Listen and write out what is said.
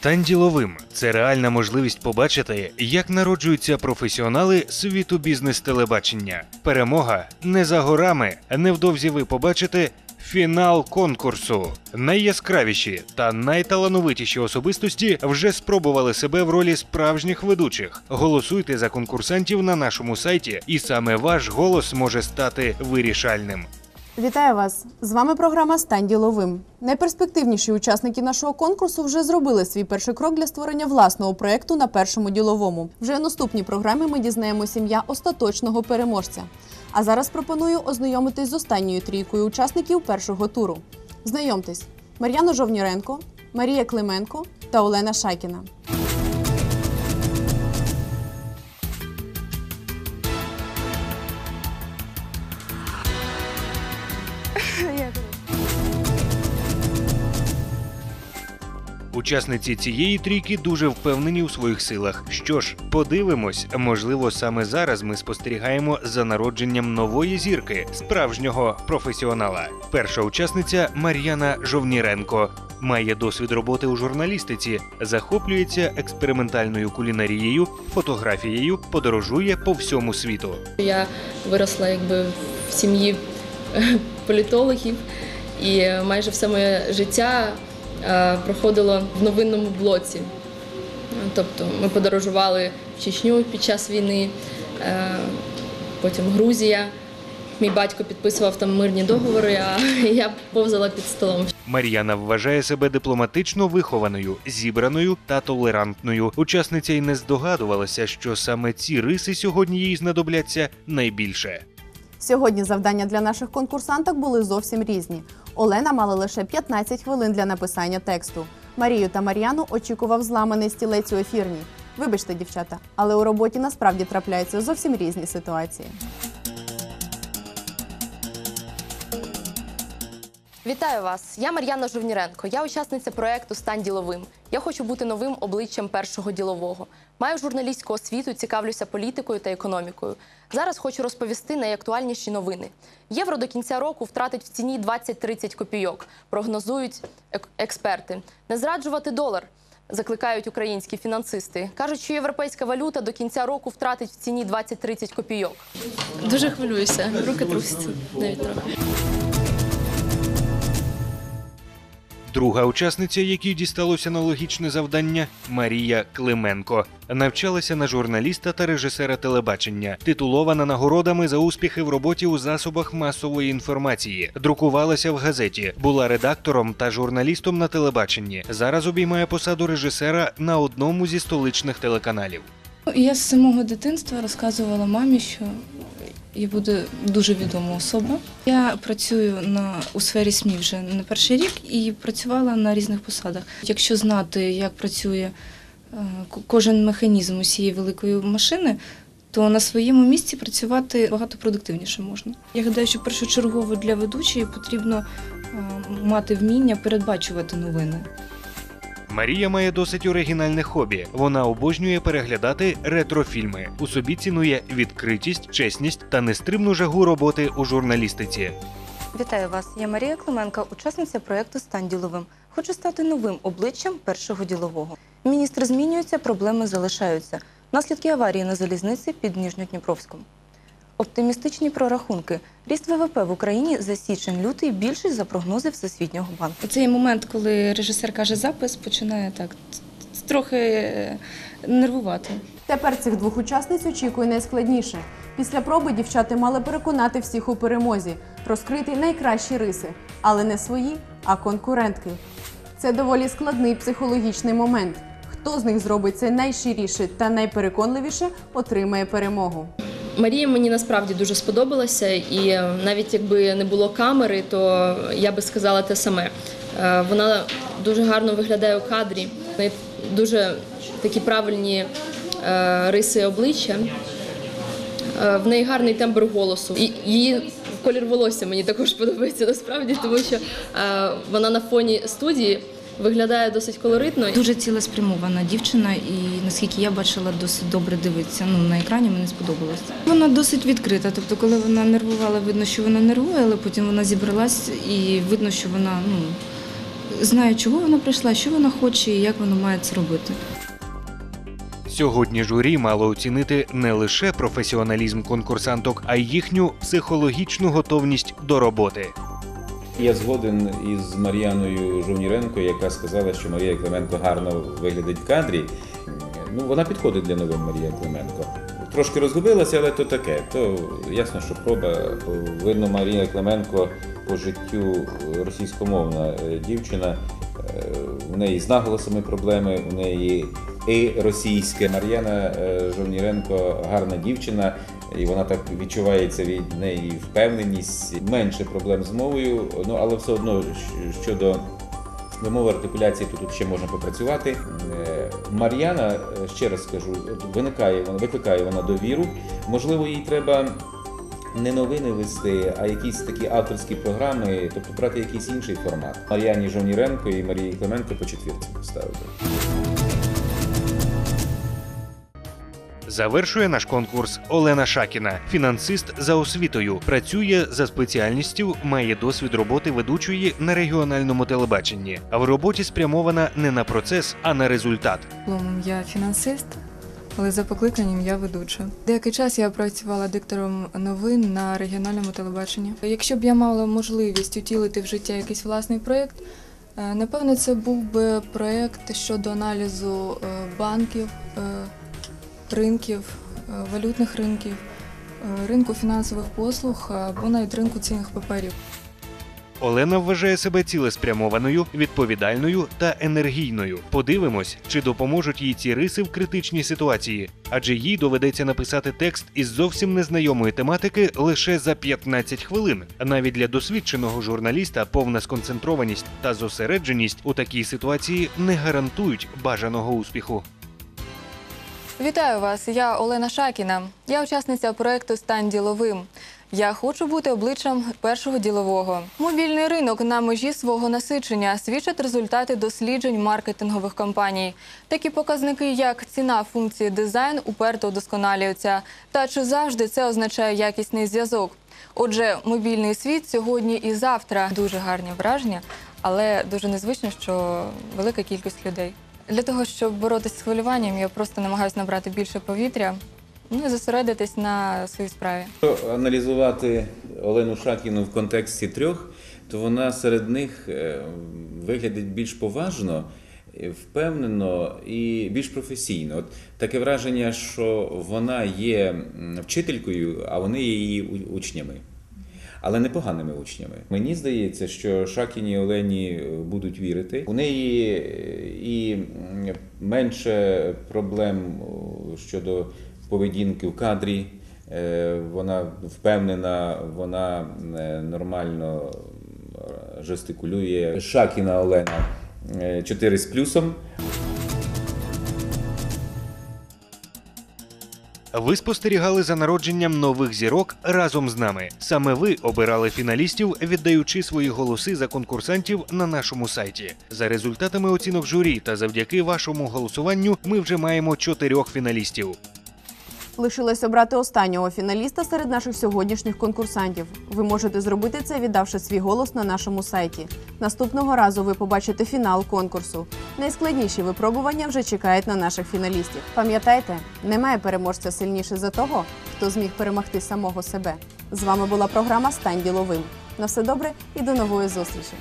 Стань діловим це реальна можливість побачити, як народжуються професіонали світу бізнес-телебачення. Перемога не за горами. Невдовзі ви побачите фінал конкурсу. Найяскравіші та найталановитіші особистості вже спробували себе в ролі справжніх ведучих. Голосуйте за конкурсантів на нашому сайті, і саме ваш голос може стати вирішальним. Вітаю вас! З вами програма Стань діловим. Найперспективніші учасники нашого конкурсу вже зробили свій перший крок для створення власного проєкту на першому діловому. Вже у наступній програмі ми дізнаємося ім'я остаточного переможця. А зараз пропоную ознайомитись з останньою трійкою учасників першого туру. Знайомтесь: Мар'яна Жовніренко, Марія Клименко та Олена Шайкіна. Учасниці цієї трійки дуже впевнені у своїх силах. Що ж, подивимось, можливо, саме зараз ми спостерігаємо за народженням нової зірки, справжнього професіонала. Перша учасниця Мар'яна Жовніренко. Має досвід роботи у журналістиці, захоплюється експериментальною кулінарією, фотографією, подорожує по всьому світу. Я виросла якби в сім'ї політологів, і майже все моє життя е, проходило в новинному блоці. Тобто ми подорожували в Чечню під час війни, е, потім Грузія. Мій батько підписував там мирні договори, а я повзала під столом. Мар'яна вважає себе дипломатично вихованою, зібраною та толерантною. Учасниця й не здогадувалася, що саме ці риси сьогодні їй знадобляться найбільше. Сьогодні завдання для наших конкурсанток були зовсім різні. Олена мала лише 15 хвилин для написання тексту. Марію та Мар'яну очікував зламаний стілець у ефірні. Вибачте, дівчата, але у роботі насправді трапляються зовсім різні ситуації. Вітаю вас! Я Мар'яна Жовніренко. Я учасниця проекту Стань діловим. Я хочу бути новим обличчям першого ділового. Маю журналістську освіту, цікавлюся політикою та економікою. Зараз хочу розповісти найактуальніші новини. Євро до кінця року втратить в ціні 20-30 копійок. Прогнозують ек- експерти. Не зраджувати долар. Закликають українські фінансисти. Кажуть, що європейська валюта до кінця року втратить в ціні 20-30 копійок. Дуже хвилююся. Руки трусяться навіть трохи. Друга учасниця, якій дісталося аналогічне завдання, Марія Клименко. Навчалася на журналіста та режисера телебачення, титулована нагородами за успіхи в роботі у засобах масової інформації, друкувалася в газеті, була редактором та журналістом на телебаченні. Зараз обіймає посаду режисера на одному зі столичних телеканалів. Я з самого дитинства розказувала мамі, що я буду дуже відома особа. Я працюю на у сфері СМІ вже не перший рік і працювала на різних посадах. Якщо знати, як працює е, кожен механізм усієї великої машини, то на своєму місці працювати багато продуктивніше можна. Я гадаю, що першочергово для ведучої потрібно е, мати вміння передбачувати новини. Марія має досить оригінальне хобі. Вона обожнює переглядати ретрофільми. У собі цінує відкритість, чесність та нестримну жагу роботи у журналістиці. Вітаю вас. Я Марія Клименка, учасниця проєкту Стань діловим. Хочу стати новим обличчям першого ділового. Міністри змінюються, проблеми залишаються. Наслідки аварії на залізниці під Ніжньодніпровськом. Оптимістичні прорахунки. Ріст ВВП в Україні за січень-лютий більший за прогнози Всесвітнього банку. Цей момент, коли режисер каже запис, починає так трохи е, нервувати. Тепер цих двох учасниць очікує найскладніше. Після проби дівчата мали переконати всіх у перемозі, розкрити найкращі риси, але не свої, а конкурентки. Це доволі складний психологічний момент. Хто з них зробить це найщиріше та найпереконливіше, отримає перемогу. Марія мені насправді дуже сподобалася, і е, навіть якби не було камери, то я би сказала те саме. Е, Вона дуже гарно виглядає у кадрі, дуже такі правильні е, риси обличчя. В неї гарний тембр голосу. Її колір волосся мені також подобається насправді, тому що вона на фоні студії виглядає досить колоритно. Дуже цілеспрямована дівчина, і наскільки я бачила, досить добре дивиться. Ну на екрані мені сподобалось. Вона досить відкрита. Тобто, коли вона нервувала, видно, що вона нервує, але потім вона зібралась і видно, що вона ну знає, чого вона прийшла, що вона хоче і як вона має це робити. Сьогодні журі мало оцінити не лише професіоналізм конкурсанток, а й їхню психологічну готовність до роботи. Я згоден із Мар'яною Жовніренко, яка сказала, що Марія Клименко гарно виглядить в кадрі. Ну, вона підходить для новин Марія Клименко. Трошки розгубилася, але то таке. То ясно, що проба. Видно, Марія Клименко по життю російськомовна е, дівчина. Е, У неї з наголосами проблеми, у неї і російське. Мар'яна е, Жовніренко гарна дівчина, і вона так відчувається від неї впевненість, менше проблем з мовою. Ну але все одно щодо вимови артикуляції, то тут ще можна попрацювати. Е, Мар'яна, е, ще раз скажу, виникає вона, викликає вона довіру. Можливо, їй треба. Не новини вести, а якісь такі авторські програми, тобто брати якийсь інший формат. Мар'яні Жовніренко і Марії Клименко по четвірці поставити. Завершує наш конкурс Олена Шакіна, фінансист за освітою. Працює за спеціальністю, має досвід роботи ведучої на регіональному телебаченні. А в роботі спрямована не на процес, а на результат. Дипломом я фінансист, але за покликанням я ведуча. Деякий час я працювала диктором новин на регіональному телебаченні. Якщо б я мала можливість утілити в життя якийсь власний проєкт, е, напевне, це був би проєкт щодо аналізу е, банків, е, ринків, е, валютних ринків, е, ринку фінансових послуг або навіть ринку цінних паперів. Олена вважає себе цілеспрямованою, відповідальною та енергійною. Подивимось, чи допоможуть їй ці риси в критичній ситуації, адже їй доведеться написати текст із зовсім незнайомої тематики лише за 15 хвилин. Навіть для досвідченого журналіста повна сконцентрованість та зосередженість у такій ситуації не гарантують бажаного успіху. Вітаю вас! Я Олена Шакіна. Я учасниця проекту Стань діловим. Я хочу бути обличчям першого ділового. Мобільний ринок на межі свого насичення свідчать результати досліджень маркетингових компаній. Такі показники, як ціна функції дизайн, уперто удосконалюються. Та чи завжди це означає якісний зв'язок? Отже, мобільний світ сьогодні і завтра дуже гарні враження, але дуже незвично, що велика кількість людей. Для того, щоб боротися з хвилюванням, я просто намагаюся набрати більше повітря ну і зосередитись на своїй справі. Аналізувати Олену Шакіну в контексті трьох, то вона серед них е, виглядить більш поважно, е, впевнено і більш професійно. От таке враження, що вона є вчителькою, а вони є її учнями. Але непоганими учнями. Мені здається, що Шакіні Олені е, будуть вірити. У неї е, і менше проблем щодо поведінки в кадрі. Е, Вона впевнена, вона е, нормально е, жестикулює. Шакіна Олена 4 з плюсом. Ви спостерігали за народженням нових зірок разом з нами. Саме ви обирали фіналістів, віддаючи свої голоси за конкурсантів на нашому сайті. За результатами оцінок журі та завдяки вашому голосуванню ми вже маємо чотирьох фіналістів. Лишилось обрати останнього фіналіста серед наших сьогоднішніх конкурсантів. Ви можете зробити це, віддавши свій голос на нашому сайті. Наступного разу ви побачите фінал конкурсу. Найскладніші випробування вже чекають на наших фіналістів. Пам'ятайте, немає переможця сильніше за того, хто зміг перемогти самого себе. З вами була програма Стань діловим. На все добре і до нової зустрічі.